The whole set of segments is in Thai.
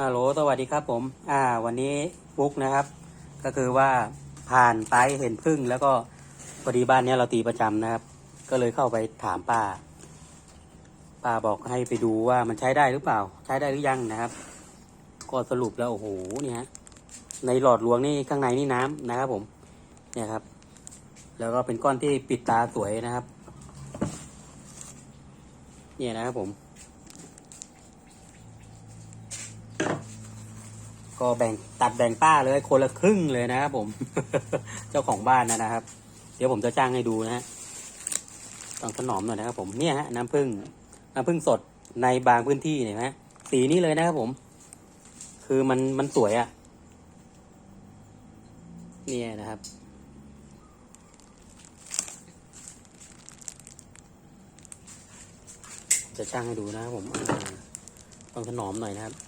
ฮัลโหลสวัสดีครับผมอ่าวันนี้บุ๊กนะครับ ก็คือว่าผ่านไปเห็นพึ่ง แล้วก็พอดีบ้านเนี้ยเราตีประจำนะครับ ก็เลยเข้าไปถามป้า ป้าบอกให้ไปดูว่ามันใช้ได้หรือเปล่า ใช้ได้หรือยังนะครับ ก็สรุปแล้วโอ้โหเนี่ยในหลอดลวงนี่ข้างในนี่น้ำนะครับ ผม เนี่ยครับ แล้วก็เป็นก้อนที่ปิดตาสวยนะครับ เนี่ยนะครับผม ก็แบ่งตัดแบ่งป้าเลยคนละครึ่งเลยนะครับผม เจ้าของบ้านนะนะครับ เดี๋ยวผมจะจ้างให้ดูนะฮะต้องถนอมหน่อยนะครับผมเนี่ยฮะน้ำผึ้งน้ำผึ้งสดในบางพื้นที่เนี่ยนะสีนี้เลยนะครับผม คือมันมันสวยอะ่ะเนี่ยนะครับ จะช่างให้ดูนะครับผมต้องถนอมหน่อยนะครับ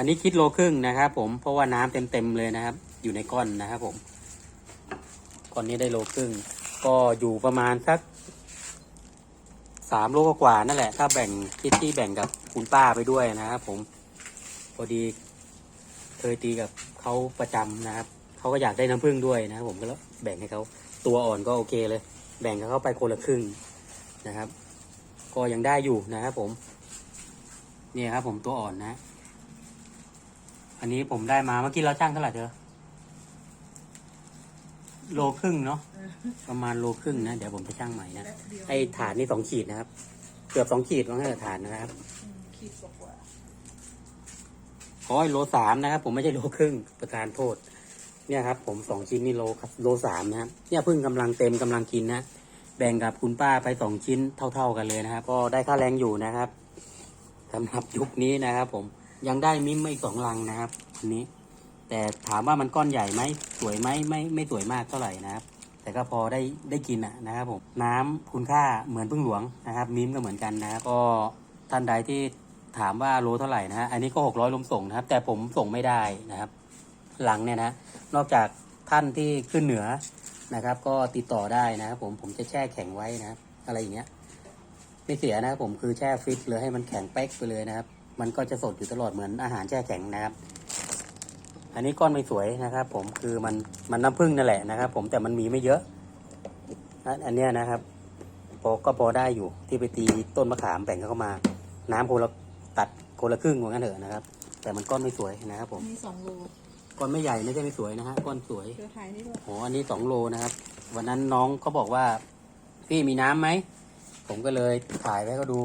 อันนี้คิดโลครึ่งนะครับผมเพราะว่าน้ำเต็มๆเลยนะครับ อยู่ในก้อนนะครับผมก้อนนี้ได้โลครึ่ง ก็อยู่ประมาณสักสามโลกว่านั่นแหละ ถ้าแบ่งคิดที่แบ่งกับคุณป้าไปด้วยนะครับผมพอดีเคยตีกับเขาประจำนะครับเขาก็อยากได้น้ำผึ้งด้วยนะครับผมก็แล้วแบ่งให้เขาตัวอ่อนก็โอเคเลย แบ่งกับเขาไปคนละครึ่งนะครับ ก็ยังได้อยู่นะครับผม เนี่ยครับผมตัวอ่อนนะ อันนี้ผมได้มาเมื่อกี้เราจ้างเท่าไหร่เธอโลครึ่งเนาะประมาณโลครึ่งนะเดี๋ยวผมไปจ้างใหม่นะแป๊บเดียวไอ้ฐานนี่สองขีดนะครับ เกือบสองขีดว่างั้นเถอะฐานนะครับอืมขีดกว่าขอให้โลสามนะครับ ผมไม่ใช่โลครึ่งประธานโทษ เนี่ยครับ ผมสองชิ้นนี่โลครับโลสามนะครับเนี่ยเพิ่งกำลังเต็มกำลังกินนะแบ่งกับคุณป้าไปสองชิ้นเท่า ๆกันเลยนะครับ ก็ได้ค่าแรงอยู่นะครับสำหรับยุคนี้นะครับ ผม ยังได้มิมมาอีกสองลังนะครับอันนี้ แต่ถามว่ามันก้อนใหญ่ไหมสวยไหมไม่ไม่สวยมากเท่าไหร่นะครับ แต่ก็พอได้ได้กินอะนะครับผมน้ำคุณค่าเหมือนพึ่งหลวงนะครับ มิมก็เหมือนกันนะครับก็ท่านใดที่ถามว่าโลเท่าไหร่นะฮะอันนี้ก็หกร้อยลมส่งนะครับ แต่ผมส่งไม่ได้นะครับหลังเนี่ยนะนอกจากท่านที่ขึ้นเหนือนะครับ ก็ติดต่อได้นะครับผมผมจะแช่แข็งไว้นะครับ อะไรอย่างเงี้ยไม่เสียนะครับผมคือแช่ฟรีซเลยให้มันแข็งเป๊กไปเลยนะครับ มันก็จะสดอยู่ตลอดเหมือนอาหารแช่แข็งนะครับ อันนี้ก้อนไม่สวยนะครับ ผมคือมันมันน้ำผึ้งนั่นแหละนะครับ ผมแต่มันมีไม่เยอะ อันอันเนี้ยนะครับพอก็พอได้อยู่ที่ไปตีต้นมะขามแบ่งเข้ามา น้ำคนละตัดคนละครึ่งว่างั้นเถอะนะครับ แต่มันก้อนไม่สวยนะครับ ผมมีสองโลก้อนไม่ใหญ่ไม่ใช่ไม่สวยนะฮะก้อนสวยเชื้อไทยนี่ด้วยโหอันนี้สองโลนะครับ วันนั้นน้องเขาบอกว่า พี่มีน้ำไหมผมก็เลยถ่ายไว้ก็ดู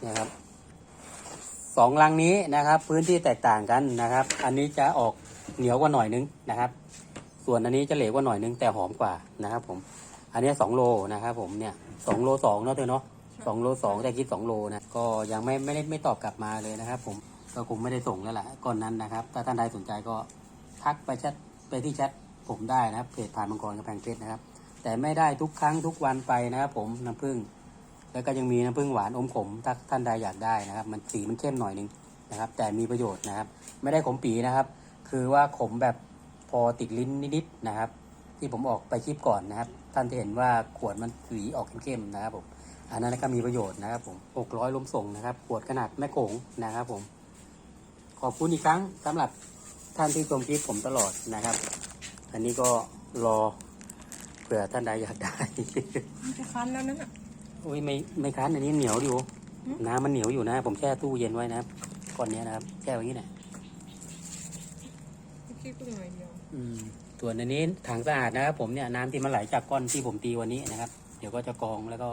เนี่ยครับ สองลังนี้นะครับ พื้นที่แตกต่างกันนะครับ อันนี้จะออกเหนียวกว่าหน่อยนึงนะครับ ส่วนอันนี้จะเหลวกว่าหน่อยนึงแต่หอมกว่านะครับ ผม อันนี้สองโลนะครับ ผมเนี่ยสองโลสองเนาะเธอเนาะสองโลสองแต่คิดสองโลนะก็ยังไม่ไม่ได้ไม่ตอบกลับมาเลยนะครับ ผมก็คงไม่ได้ส่งแล้วแหละก่อนนั้นนะครับ ถ้าท่านใดสนใจก็ทักไปแชทไปที่แชทผมได้นะครับเพจผ่านมังกรกระแพงเพชรนะครับ แต่ไม่ได้ทุกครั้งทุกวันไปนะครับ ผมน้ำผึ้ง แล้วก็ยังมีน้ำผึ้งหวานอมขมถ้าท่านใดอยากได้นะครับ มันสีมันเข้มหน่อยนึงนะครับ แต่มีประโยชน์นะครับ ไม่ได้ขมปีนะครับ คือว่าขมแบบพอติดลิ้นนิดๆนะครับ ที่ผมออกไปคลิปก่อนนะครับ ท่านจะเห็นว่าขวดมันสีออกเข้มๆนะครับผมอันนั้นก็มีประโยชน์นะครับผม600ลมส่งนะครับ ขวดขนาดแม่โขงนะครับผม ขอบคุณอีกครั้งสำหรับท่านที่ชมคลิปผมตลอดนะครับ อันนี้ก็รอเผื่อท่านใดอยากได้ มันจะคันแล้วนั่นอะ อ้ยไม่ไม่คันอันนี้เหนียวอยู่อืมน้ำมันเหนียวอยู่นะ ผมแช่ตู้เย็นไว้นะครับก่อนนี้ยนะครับแช่ไว้อย่างนี้นะคิดก็หน่อยเดียวอืมส่วนอันนี้ถังสะอาดนะครับผมเนี่ยน้ำที่มันไหลจากก้อนที่ผมตีวันนี้นะครับ เดี๋ยวก็จะกรองแล้วก็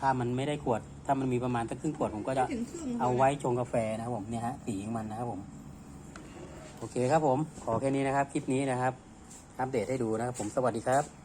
ถ้ามันไม่ได้ขวด ถ้ามันมีประมาณสักครึ่งขวดผมก็จะ ไม่ถึงครึ่งเอาไว้ชงกาแฟนะครับผมเนี่ยฮะสีของมันนะครับผม โอเคครับผม ขอแค่นี้นะครับ คลิปนี้นะครับ อัปเดตให้ดูนะครับผมสวัสดีครับ